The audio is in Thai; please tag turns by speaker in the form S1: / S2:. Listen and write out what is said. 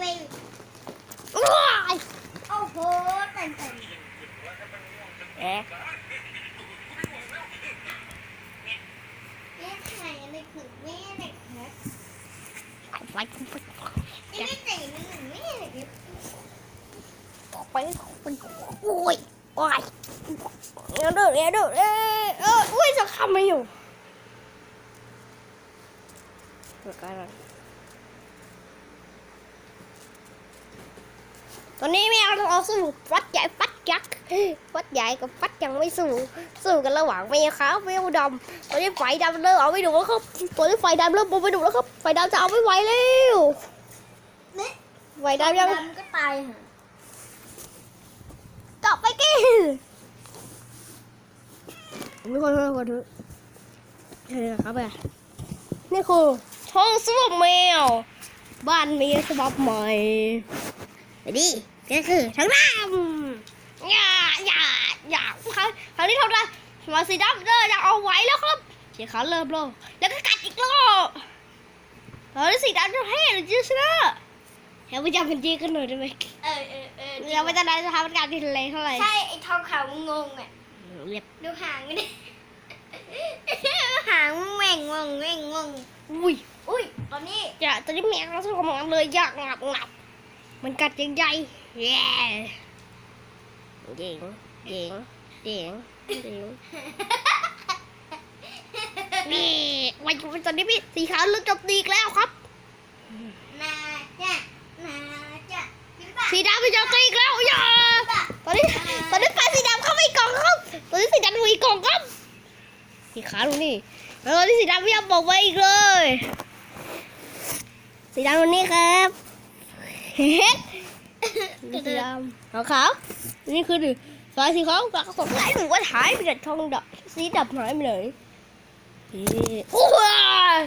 S1: ไปโอ้โหเต็มต็ม
S2: เอ๊ะ
S1: แม่ใครไม่ถึงแม่เด็กนะ
S2: ไว้คุณผู้ช
S1: มไม่เตะไม่ถึงแม่เด็กไป
S2: ไปไปโอ้ยไอ้ยเดี๋ยวเดี๋ยวเดี๋ยวเอ๊ะเอ้ยจะคำไม่อยู่เกิดอะไร ตอนนี้แมวเราสู้ฟัดใหญ่ฟัดยักษ์ฟัดใหญ่กับฟัดยังไม่สู้สู้กันระหว่างแมวขาวแมวดำตอนนี้ไฟดำเริ่มเอาไม่ดูแล้วครับตอนนี้ไฟดำเริ่มเอาไม่ดูแล้วครับไฟดำจะเอาไม่ไหวแล้ว
S1: นี่
S2: ไฟดำยัง
S1: ดำก็ตายห่ะ
S2: กลับไปกินไม่คนไม่คนเถอะเฮ้ยครับไปนี่คือห้องส้วมแมว บ้านมีฉบับใหม่ไอ้ นี่ก็คือทั้งน้ำอย่าอย่าอย่าครั้งครั้งนี้เท่าไหรมาสีดำเด้ออยากเอาไว้แล้วครับสีขาวเริ่มโลกแล้วก็กัดอีกรอบตอนนี้สีดำจะให้หรือจะชนะเดี๋ยวไปจับมันจีกันหน่อยได้ไหม
S1: เออเออเออ
S2: เราไม่จะได้จะทำการที่ทะเลเท่าไหร่
S1: ใช่ไอ้ทองขาวงงอะ
S2: เรียบ
S1: ดูหางมันดิหางแหว่งงงแหว่งงง
S2: อุ้ย
S1: อุ้ยตอนนี้
S2: อย่าตอนนี้แมวเราสู้กับมันเลยอยากงับงับ มันกัดยังใหญ่แย่เจ๋งเจ๋งเจ๋งเจ๋งนี่วันตอนนี้พี่สีขาวเริ่มจบตีอีกแล้วครับ
S1: นาจะนาจะพี่ป่ะ
S2: สีดำไปจบตีอีกแล้วอย่าตอนนี้ตอนนี้ปลาสีดำเข้าไปกล่องครับตอนนี้สีดำมีกล่องครับสีขาวดูนี่แล้วตอนนี้สีดำไม่ยอมบอกไว้อีกเลย สีดำวันนี้ครับ เฮ้สีดำขาวขาวนี่คือดิสายสีขาวปลากระสงไหลหนูว่าหายไปจากทองดำสีดำหายไปไหนเฮ้โอ้ย